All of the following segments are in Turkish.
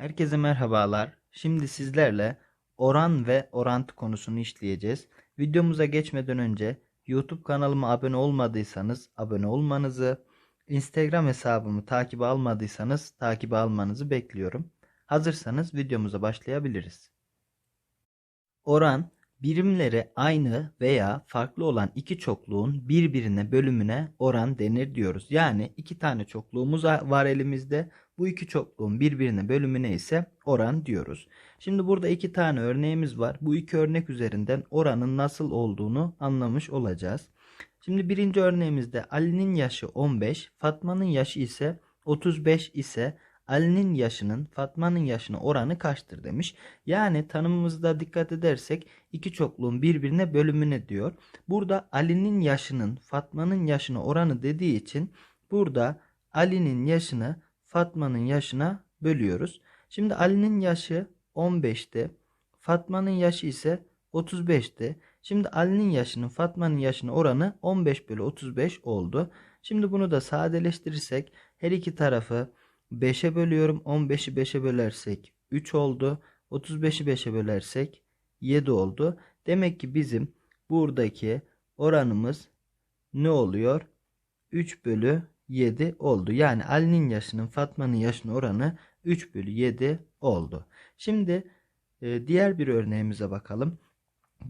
Herkese merhabalar. Şimdi sizlerle oran ve orantı konusunu işleyeceğiz. Videomuza geçmeden önce YouTube kanalıma abone olmadıysanız abone olmanızı, Instagram hesabımı takibe almadıysanız takibe almanızı bekliyorum. Hazırsanız videomuza başlayabiliriz. Oran birimleri aynı veya farklı olan iki çokluğun birbirine bölümüne oran denir diyoruz. Yani iki tane çokluğumuz var elimizde. Bu iki çokluğun birbirine bölümüne ise oran diyoruz. Şimdi burada iki tane örneğimiz var. Bu iki örnek üzerinden oranın nasıl olduğunu anlamış olacağız. Şimdi birinci örneğimizde Ali'nin yaşı 15, Fatma'nın yaşı ise 35 ise Ali'nin yaşının Fatma'nın yaşına oranı kaçtır demiş. Yani tanımımızda dikkat edersek iki çokluğun birbirine bölümüne diyor. Burada Ali'nin yaşının Fatma'nın yaşına oranı dediği için burada Ali'nin yaşını Fatma'nın yaşına bölüyoruz. Şimdi Ali'nin yaşı 15'ti. Fatma'nın yaşı ise 35'ti. Şimdi Ali'nin yaşının Fatma'nın yaşına oranı 15 bölü 35 oldu. Şimdi bunu da sadeleştirirsek her iki tarafı 5'e bölüyorum. 15'i 5'e bölersek 3 oldu. 35'i 5'e bölersek 7 oldu. Demek ki bizim buradaki oranımız ne oluyor? 3 bölü 7 oldu. Yani Ali'nin yaşının Fatma'nın yaşına oranı 3 bölü 7 oldu. Şimdi e, diğer bir örneğimize bakalım.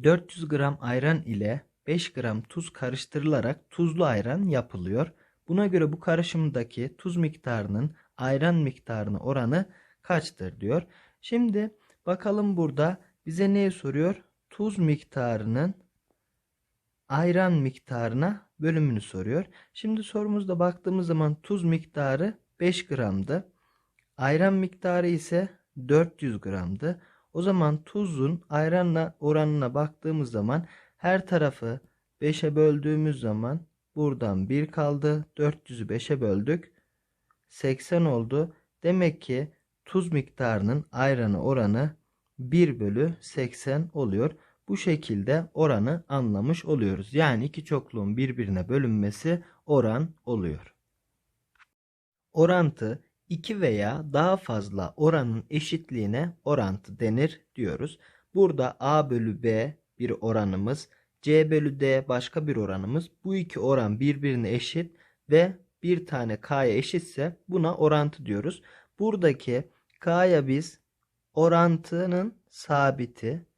400 gram ayran ile 5 gram tuz karıştırılarak tuzlu ayran yapılıyor. Buna göre bu karışımdaki tuz miktarının ayran miktarına oranı kaçtır diyor. Şimdi bakalım burada bize neyi soruyor? Tuz miktarının ayran miktarına bölümünü soruyor. Şimdi sorumuzda baktığımız zaman tuz miktarı 5 gramdı. Ayran miktarı ise 400 gramdı. O zaman tuzun ayranla oranına baktığımız zaman her tarafı 5'e böldüğümüz zaman buradan 1 kaldı. 400'ü 5'e böldük. 80 oldu. Demek ki tuz miktarının ayranı oranı 1 bölü 80 oluyor. Bu şekilde oranı anlamış oluyoruz. Yani iki çokluğun birbirine bölünmesi oran oluyor. Orantı iki veya daha fazla oranın eşitliğine orantı denir diyoruz. Burada A bölü B bir oranımız, C bölü D başka bir oranımız. Bu iki oran birbirine eşit ve bir tane K'ya eşitse buna orantı diyoruz. Buradaki K'ya biz orantının sabiti,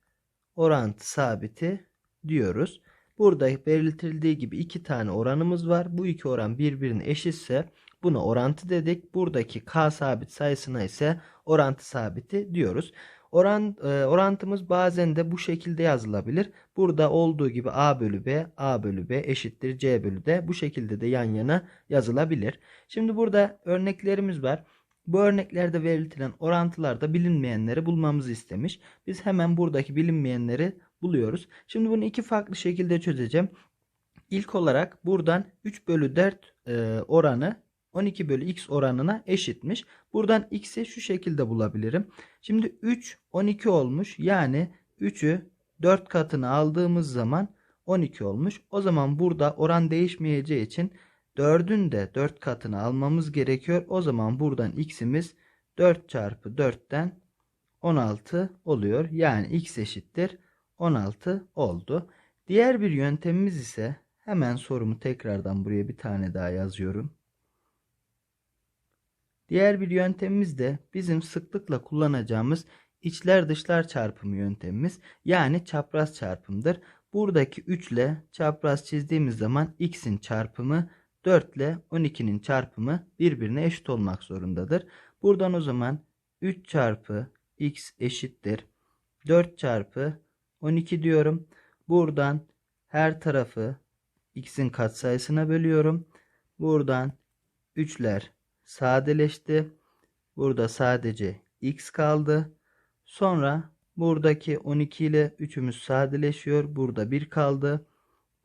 orantı sabiti diyoruz. Burada belirtildiği gibi iki tane oranımız var. Bu iki oran birbirine eşitse buna orantı dedik. Buradaki k sabit sayısına ise orantı sabiti diyoruz. Oran, e, orantımız bazen de bu şekilde yazılabilir. Burada olduğu gibi a bölü b, a bölü b eşittir c bölü d. Bu şekilde de yan yana yazılabilir. Şimdi burada örneklerimiz var. Bu örneklerde belirtilen orantılarda bilinmeyenleri bulmamızı istemiş. Biz hemen buradaki bilinmeyenleri buluyoruz. Şimdi bunu iki farklı şekilde çözeceğim. İlk olarak buradan 3 bölü 4 e, oranı 12 bölü x oranına eşitmiş. Buradan x'i şu şekilde bulabilirim. Şimdi 3 12 olmuş. Yani 3'ü 4 katını aldığımız zaman 12 olmuş. O zaman burada oran değişmeyeceği için 4'ün de 4 katını almamız gerekiyor. O zaman buradan x'imiz 4 çarpı 4'ten 16 oluyor. Yani x eşittir 16 oldu. Diğer bir yöntemimiz ise hemen sorumu tekrardan buraya bir tane daha yazıyorum. Diğer bir yöntemimiz de bizim sıklıkla kullanacağımız içler dışlar çarpımı yöntemimiz yani çapraz çarpımdır. Buradaki 3 ile çapraz çizdiğimiz zaman x'in çarpımı 4 ile 12'nin çarpımı birbirine eşit olmak zorundadır. Buradan o zaman 3 çarpı x eşittir 4 çarpı 12 diyorum. Buradan her tarafı x'in katsayısına bölüyorum. Buradan 3'ler sadeleşti. Burada sadece x kaldı. Sonra buradaki 12 ile 3'ümüz sadeleşiyor. Burada 1 kaldı.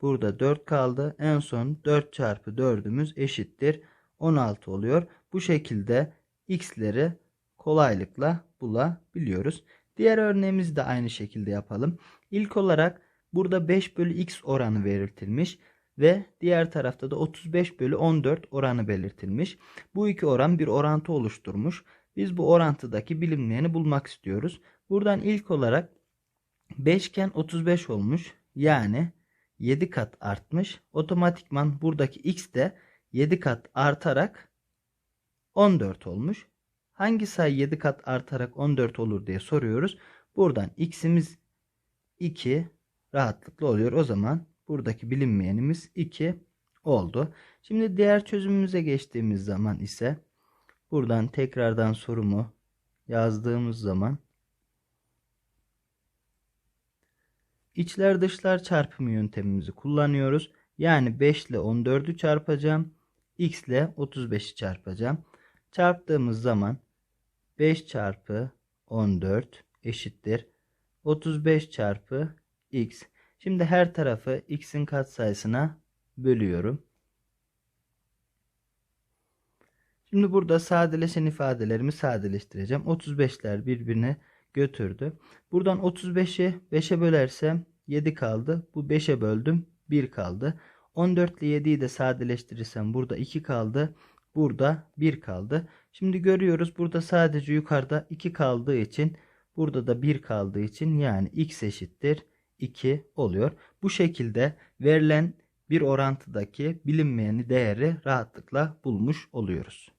Burada 4 kaldı. En son 4 çarpı 4'ümüz eşittir. 16 oluyor. Bu şekilde x'leri kolaylıkla bulabiliyoruz. Diğer örneğimizi de aynı şekilde yapalım. İlk olarak burada 5 bölü x oranı belirtilmiş ve diğer tarafta da 35 bölü 14 oranı belirtilmiş. Bu iki oran bir orantı oluşturmuş. Biz bu orantıdaki bilinmeyeni bulmak istiyoruz. Buradan ilk olarak 5 iken 35 olmuş. Yani 7 kat artmış. Otomatikman buradaki x de 7 kat artarak 14 olmuş. Hangi sayı 7 kat artarak 14 olur diye soruyoruz. Buradan x'imiz 2 rahatlıkla oluyor. O zaman buradaki bilinmeyenimiz 2 oldu. Şimdi diğer çözümümüze geçtiğimiz zaman ise buradan tekrardan sorumu yazdığımız zaman içler dışlar çarpımı yöntemimizi kullanıyoruz. Yani 5 ile 14'ü çarpacağım. x ile 35'i çarpacağım. Çarptığımız zaman 5 çarpı 14 eşittir 35 çarpı x. Şimdi her tarafı x'in katsayısına bölüyorum. Şimdi burada sadeleşen ifadelerimi sadeleştireceğim. 35'ler birbirine götürdü. Buradan 35'i 5'e bölersem 7 kaldı. Bu 5'e böldüm 1 kaldı. 14 ile 7'yi de sadeleştirirsem burada 2 kaldı. Burada 1 kaldı. Şimdi görüyoruz burada sadece yukarıda 2 kaldığı için burada da 1 kaldığı için yani x eşittir 2 oluyor. Bu şekilde verilen bir orantıdaki bilinmeyeni değeri rahatlıkla bulmuş oluyoruz.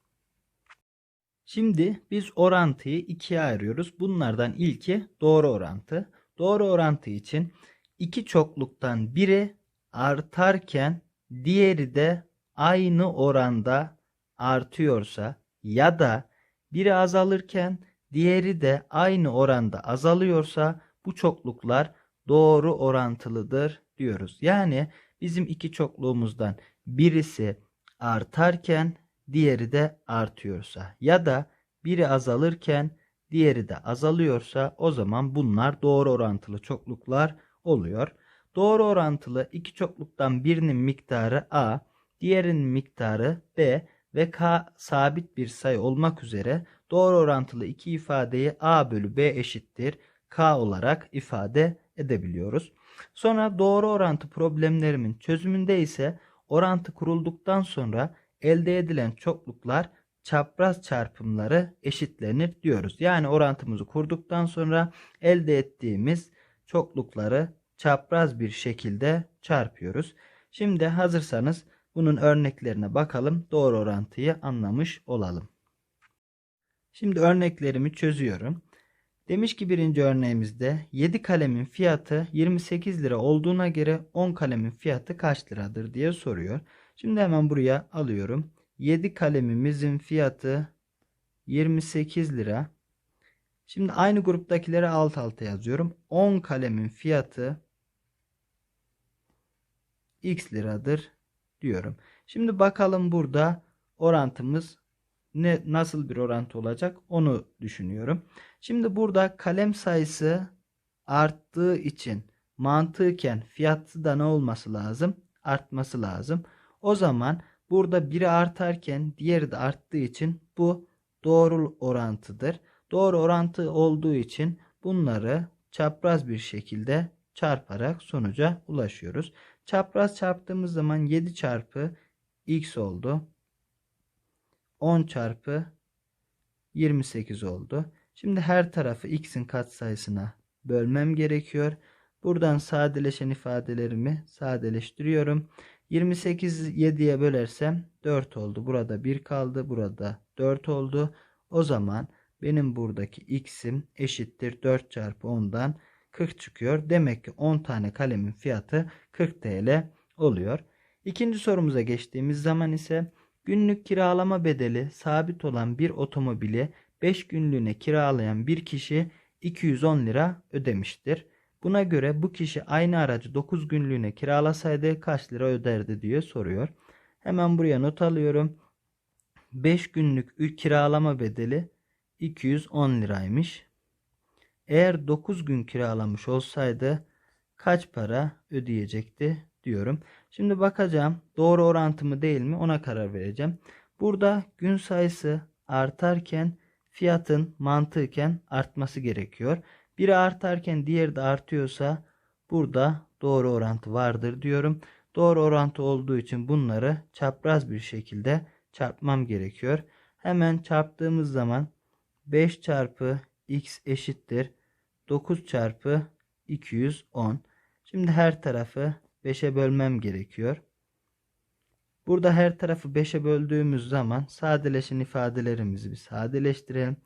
Şimdi biz orantıyı ikiye ayırıyoruz. Bunlardan ilki doğru orantı. Doğru orantı için iki çokluktan biri artarken diğeri de aynı oranda artıyorsa ya da biri azalırken diğeri de aynı oranda azalıyorsa bu çokluklar doğru orantılıdır diyoruz. Yani bizim iki çokluğumuzdan birisi artarken diğeri de artıyorsa ya da biri azalırken diğeri de azalıyorsa o zaman bunlar doğru orantılı çokluklar oluyor. Doğru orantılı iki çokluktan birinin miktarı a, diğerinin miktarı b ve k sabit bir sayı olmak üzere doğru orantılı iki ifadeyi a bölü b eşittir k olarak ifade edebiliyoruz. Sonra doğru orantı problemlerimin çözümünde ise orantı kurulduktan sonra elde edilen çokluklar çapraz çarpımları eşitlenir diyoruz. Yani orantımızı kurduktan sonra elde ettiğimiz çoklukları çapraz bir şekilde çarpıyoruz. Şimdi hazırsanız bunun örneklerine bakalım. Doğru orantıyı anlamış olalım. Şimdi örneklerimi çözüyorum. Demiş ki birinci örneğimizde 7 kalemin fiyatı 28 lira olduğuna göre 10 kalemin fiyatı kaç liradır diye soruyor. Şimdi hemen buraya alıyorum. 7 kalemimizin fiyatı 28 lira. Şimdi aynı gruptakileri alt alta yazıyorum. 10 kalemin fiyatı x liradır diyorum. Şimdi bakalım burada orantımız ne nasıl bir orantı olacak onu düşünüyorum. Şimdi burada kalem sayısı arttığı için mantıken fiyatı da ne olması lazım? Artması lazım. O zaman burada biri artarken diğeri de arttığı için bu doğru orantıdır. Doğru orantı olduğu için bunları çapraz bir şekilde çarparak sonuca ulaşıyoruz. Çapraz çarptığımız zaman 7 çarpı x oldu. 10 çarpı 28 oldu. Şimdi her tarafı x'in katsayısına bölmem gerekiyor. Buradan sadeleşen ifadelerimi sadeleştiriyorum. 28 7'ye bölersem 4 oldu. Burada 1 kaldı. Burada 4 oldu. O zaman benim buradaki x'im eşittir 4 çarpı 10'dan 40 çıkıyor. Demek ki 10 tane kalemin fiyatı 40 TL oluyor. İkinci sorumuza geçtiğimiz zaman ise günlük kiralama bedeli sabit olan bir otomobili 5 günlüğüne kiralayan bir kişi 210 lira ödemiştir. Buna göre bu kişi aynı aracı 9 günlüğüne kiralasaydı kaç lira öderdi diye soruyor. Hemen buraya not alıyorum. 5 günlük kiralama bedeli 210 liraymış. Eğer 9 gün kiralamış olsaydı kaç para ödeyecekti diyorum. Şimdi bakacağım doğru orantı mı değil mi ona karar vereceğim. Burada gün sayısı artarken fiyatın mantıken artması gerekiyor. Biri artarken diğeri de artıyorsa burada doğru orantı vardır diyorum. Doğru orantı olduğu için bunları çapraz bir şekilde çarpmam gerekiyor. Hemen çarptığımız zaman 5 çarpı x eşittir 9 çarpı 210. Şimdi her tarafı 5'e bölmem gerekiyor. Burada her tarafı 5'e böldüğümüz zaman sadeleşen ifadelerimizi bir sadeleştirelim.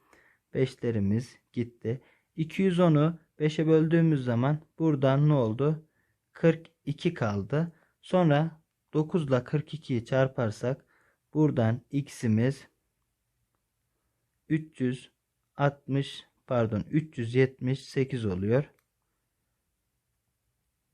5'lerimiz gitti. 210'u 5'e böldüğümüz zaman buradan ne oldu? 42 kaldı. Sonra 9 ile 42'yi çarparsak buradan x'imiz 360 pardon 378 oluyor.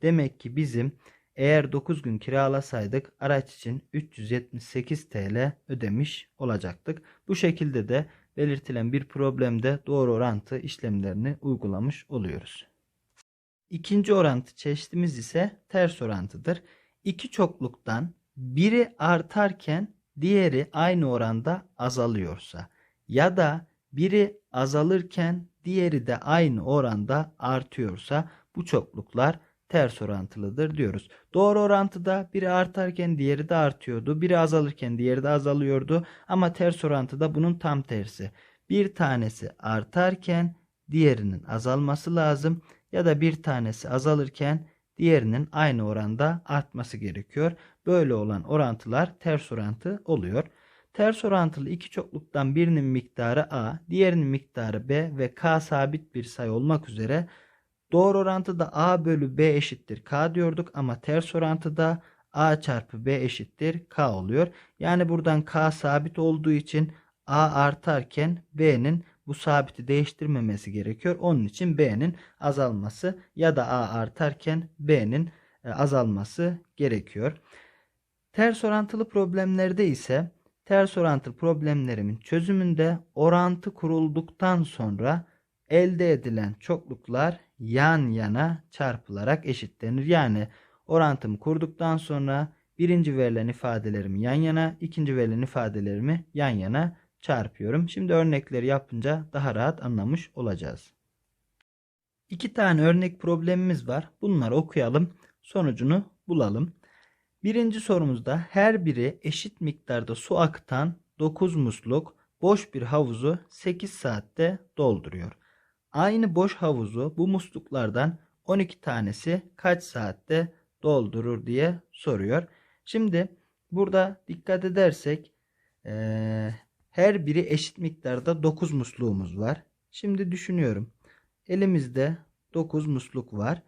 Demek ki bizim eğer 9 gün kiralasaydık araç için 378 TL ödemiş olacaktık. Bu şekilde de belirtilen bir problemde doğru orantı işlemlerini uygulamış oluyoruz. İkinci orantı çeşitimiz ise ters orantıdır. İki çokluktan biri artarken diğeri aynı oranda azalıyorsa ya da biri azalırken diğeri de aynı oranda artıyorsa bu çokluklar ters orantılıdır diyoruz. Doğru orantıda biri artarken diğeri de artıyordu. Biri azalırken diğeri de azalıyordu. Ama ters orantıda bunun tam tersi. Bir tanesi artarken diğerinin azalması lazım ya da bir tanesi azalırken diğerinin aynı oranda artması gerekiyor. Böyle olan orantılar ters orantı oluyor. Ters orantılı iki çokluktan birinin miktarı a, diğerinin miktarı b ve k sabit bir sayı olmak üzere doğru orantıda a bölü b eşittir k diyorduk ama ters orantıda a çarpı b eşittir k oluyor. Yani buradan k sabit olduğu için a artarken b'nin bu sabiti değiştirmemesi gerekiyor. Onun için b'nin azalması ya da a artarken b'nin e, azalması gerekiyor. Ters orantılı problemlerde ise ters orantılı problemlerimin çözümünde orantı kurulduktan sonra elde edilen çokluklar yan yana çarpılarak eşitlenir. Yani orantımı kurduktan sonra birinci verilen ifadelerimi yan yana, ikinci verilen ifadelerimi yan yana çarpıyorum. Şimdi örnekleri yapınca daha rahat anlamış olacağız. İki tane örnek problemimiz var. Bunları okuyalım. Sonucunu bulalım. Birinci sorumuzda her biri eşit miktarda su akıtan 9 musluk boş bir havuzu 8 saatte dolduruyor. Aynı boş havuzu bu musluklardan 12 tanesi kaç saatte doldurur diye soruyor. Şimdi burada dikkat edersek ee, her biri eşit miktarda 9 musluğumuz var. Şimdi düşünüyorum. Elimizde 9 musluk var.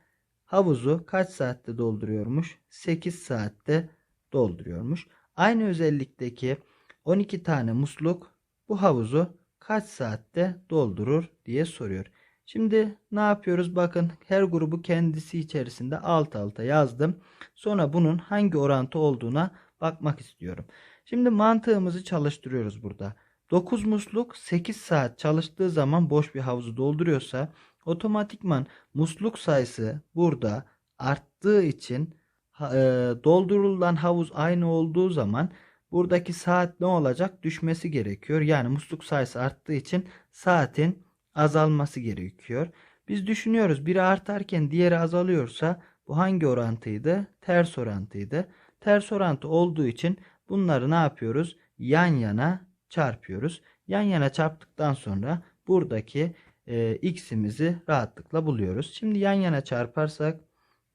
Havuzu kaç saatte dolduruyormuş? 8 saatte dolduruyormuş. Aynı özellikteki 12 tane musluk bu havuzu kaç saatte doldurur diye soruyor. Şimdi ne yapıyoruz? Bakın her grubu kendisi içerisinde alt alta yazdım. Sonra bunun hangi orantı olduğuna bakmak istiyorum. Şimdi mantığımızı çalıştırıyoruz burada. 9 musluk 8 saat çalıştığı zaman boş bir havuzu dolduruyorsa otomatikman musluk sayısı burada arttığı için e, doldurulan havuz aynı olduğu zaman buradaki saat ne olacak? Düşmesi gerekiyor. Yani musluk sayısı arttığı için saatin azalması gerekiyor. Biz düşünüyoruz biri artarken diğeri azalıyorsa bu hangi orantıydı? Ters orantıydı. Ters orantı olduğu için bunları ne yapıyoruz? Yan yana çarpıyoruz. Yan yana çarptıktan sonra buradaki e, x'imizi rahatlıkla buluyoruz. Şimdi yan yana çarparsak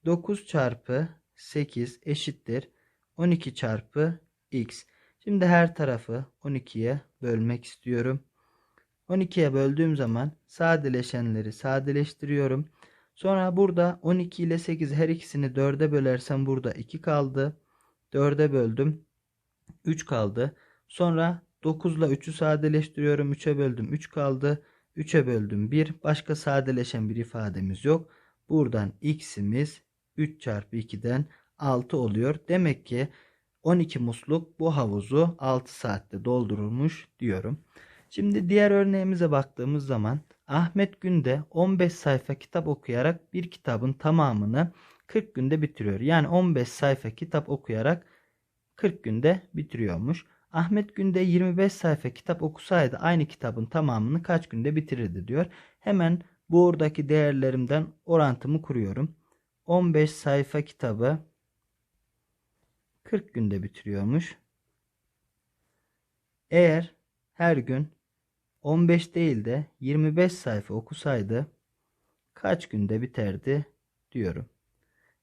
9 çarpı 8 eşittir 12 çarpı x. Şimdi her tarafı 12'ye bölmek istiyorum. 12'ye böldüğüm zaman sadeleşenleri sadeleştiriyorum. Sonra burada 12 ile 8 her ikisini 4'e bölersem burada 2 kaldı. 4'e böldüm. 3 kaldı. Sonra 9 ile 3'ü sadeleştiriyorum. 3'e böldüm 3 kaldı. 3'e böldüm 1. Başka sadeleşen bir ifademiz yok. Buradan x'imiz 3 çarpı 2'den 6 oluyor. Demek ki 12 musluk bu havuzu 6 saatte doldurulmuş diyorum. Şimdi diğer örneğimize baktığımız zaman Ahmet günde 15 sayfa kitap okuyarak bir kitabın tamamını 40 günde bitiriyor. Yani 15 sayfa kitap okuyarak 40 günde bitiriyormuş. Ahmet günde 25 sayfa kitap okusaydı aynı kitabın tamamını kaç günde bitirirdi diyor. Hemen buradaki değerlerimden orantımı kuruyorum. 15 sayfa kitabı 40 günde bitiriyormuş. Eğer her gün 15 değil de 25 sayfa okusaydı kaç günde biterdi diyorum.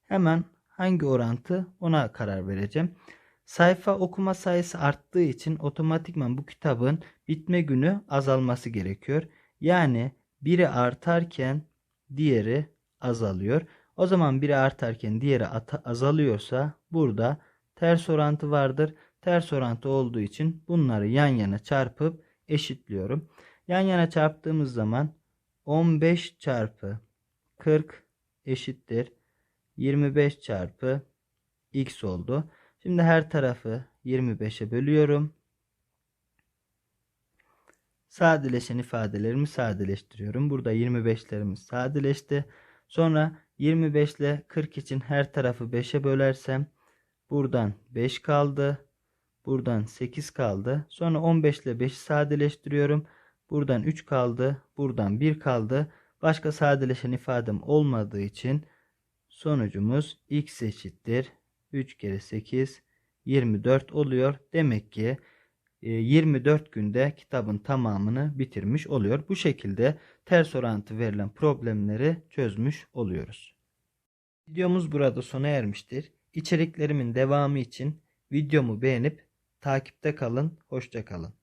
Hemen hangi orantı ona karar vereceğim. Sayfa okuma sayısı arttığı için otomatikman bu kitabın bitme günü azalması gerekiyor. Yani biri artarken diğeri azalıyor. O zaman biri artarken diğeri azalıyorsa burada ters orantı vardır. Ters orantı olduğu için bunları yan yana çarpıp eşitliyorum. Yan yana çarptığımız zaman 15 çarpı 40 eşittir 25 çarpı x oldu. Şimdi her tarafı 25'e bölüyorum. Sadeleşen ifadelerimi sadeleştiriyorum. Burada 25'lerimiz sadeleşti. Sonra 25 ile 40 için her tarafı 5'e bölersem buradan 5 kaldı. Buradan 8 kaldı. Sonra 15 ile 5'i sadeleştiriyorum. Buradan 3 kaldı. Buradan 1 kaldı. Başka sadeleşen ifadem olmadığı için sonucumuz x eşittir 3 kere 8 24 oluyor. Demek ki 24 e, günde kitabın tamamını bitirmiş oluyor. Bu şekilde ters orantı verilen problemleri çözmüş oluyoruz. Videomuz burada sona ermiştir. İçeriklerimin devamı için videomu beğenip takipte kalın. Hoşça kalın.